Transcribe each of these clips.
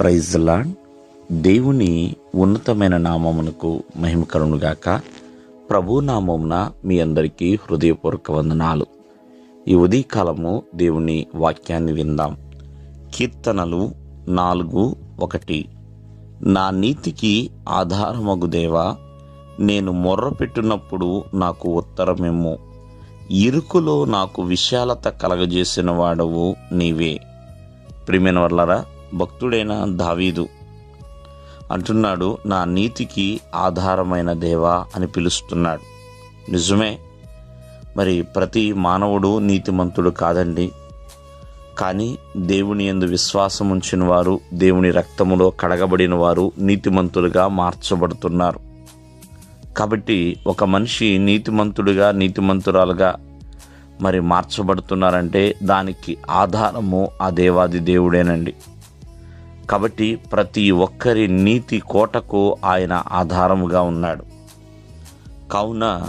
Praise lord దేవుని ఉన్నతమైన నామమునకు మహిమ కలుగునుగాక ప్రభు నామమున మీ అందరికీ హృదయపూర్వక వందనాలు. ఈ ఉదయకాలము దేవుని వాక్యాన్ని విందాం. కీర్తనలు నాలుగు ఒకటి. నా నీతికి ఆధారమగు దేవా నేను మొర్రపెట్టినప్పుడు నాకు ఉత్తరమేమో ఇరుకులో నాకు విశాలత కలగజేసిన వాడవు నీవే. ప్రిమిన వల్లరా భక్తుడైన దావీదు. అంటున్నాడు నా నీతికి ఆధారమైన దేవా అని పిలుస్తున్నాడు. నిజమే మరి ప్రతి మానవుడు నీతిమంతుడు కాదండి. కానీ దేవుని ఎందు విశ్వాసం ఉంచిన వారు దేవుని రక్తములో కడగబడిన వారు నీతిమంతులుగా మార్చబడుతున్నారు. కాబట్టి ఒక మనిషి నీతిమంతుడిగా నీతిమంతురాలుగా మరి మార్చబడుతున్నారంటే దానికి ఆధారము ఆ దేవాది దేవుడేనండి. కాబట్టి ప్రతి ఒక్కరి నీతి కోటకు ఆయన ఆధారముగా ఉన్నాడు. కావున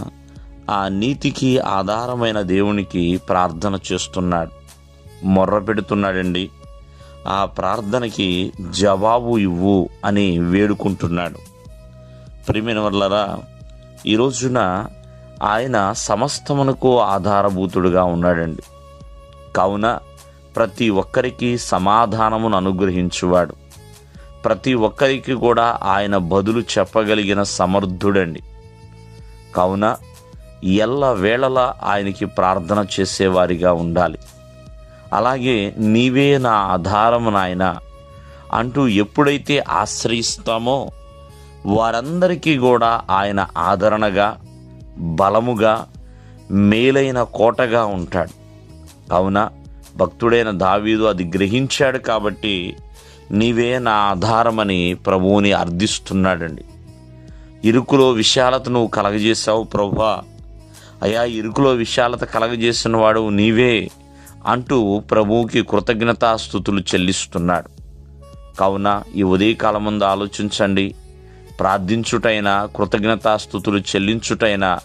ఆ నీతికి ఆధారమైన దేవునికి ప్రార్థన చేస్తున్నాడు. మొర్ర పెడుతున్నాడండి. ఆ ప్రార్థనకి జవాబు ఇవ్వు అని వేడుకుంటున్నాడు. ప్రిమిన వల్లరా ఈ రోజున ఆయన సమస్తమునకు ఆధారభూతుడుగా ఉన్నాడండి. కావున ప్రతి ఒక్కరికి సమాధానమును అనుగ్రహించువాడు. ప్రతి ఒక్కరికి కూడా ఆయన బదులు చెప్పగలిగిన సమర్థుడండి. కావున ఎల్ల వేళలా ఆయనకి ప్రార్థన చేసేవారిగా ఉండాలి. అలాగే నీవే నా ఆధారం నాయన. అంటూ ఎప్పుడైతే ఆశ్రయిస్తామో వారందరికీ కూడా ఆయన ఆదరణగా బలముగా మేలైన కోటగా ఉంటాడు. కావున భక్తుడైన దావీదు అది గ్రహించాడు కాబట్టి నీవే నా ఆధారమని ప్రభువుని అర్థిస్తున్నాడండి. ఇరుకులో విశాలత నువ్వు కలగజేశావు ప్రభా అయా ఇరుకులో విశాలత కలగజేసిన వాడు నీవే అంటూ ప్రభువుకి కృతజ్ఞతాస్థుతులు చెల్లిస్తున్నాడు. కావున ఈ ఉదయకాలం ముందు ఆలోచించండి. ప్రార్థించుటైనా కృతజ్ఞతాస్థుతులు చెల్లించుటైనా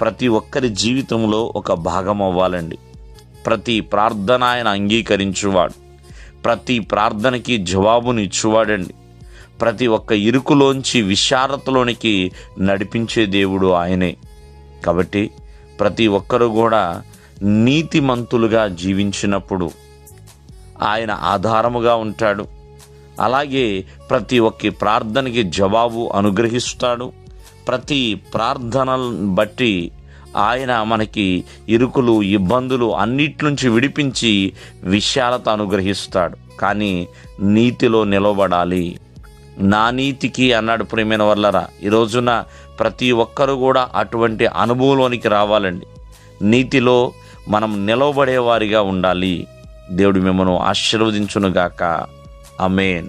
ప్రతి ఒక్కరి జీవితంలో ఒక భాగం అవ్వాలండి ప్రతి ప్రార్థన ఆయన అంగీకరించువాడు. ప్రతి ప్రార్థనకి జవాబునిచ్చువాడండి. ప్రతి ఒక్క ఇరుకులోంచి విశారతలోనికి నడిపించే దేవుడు ఆయనే. కాబట్టి ప్రతి ఒక్కరు కూడా నీతిమంతులుగా జీవించినప్పుడు ఆయన ఆధారముగా ఉంటాడు. అలాగే ప్రతి ఒక్క ప్రార్థనకి జవాబు అనుగ్రహిస్తాడు. ప్రతి ప్రార్థనలను బట్టి ఆయన మనకి ఇరుకులు ఇబ్బందులు అన్నిటి నుంచి విడిపించి విశాలత అనుగ్రహిస్తాడు. కానీ నీతిలో నిలబడాలి. నా నీతికి అన్నాడు ప్రేమైన వల్లరా ఈ రోజున ప్రతి ఒక్కరు కూడా అటువంటి అనుభవంలోనికి రావాలండి. నీతిలో మనం నిలవబడేవారిగా ఉండాలి. దేవుడు మిమ్మను ఆశీర్వదించునుగాక. అమేన్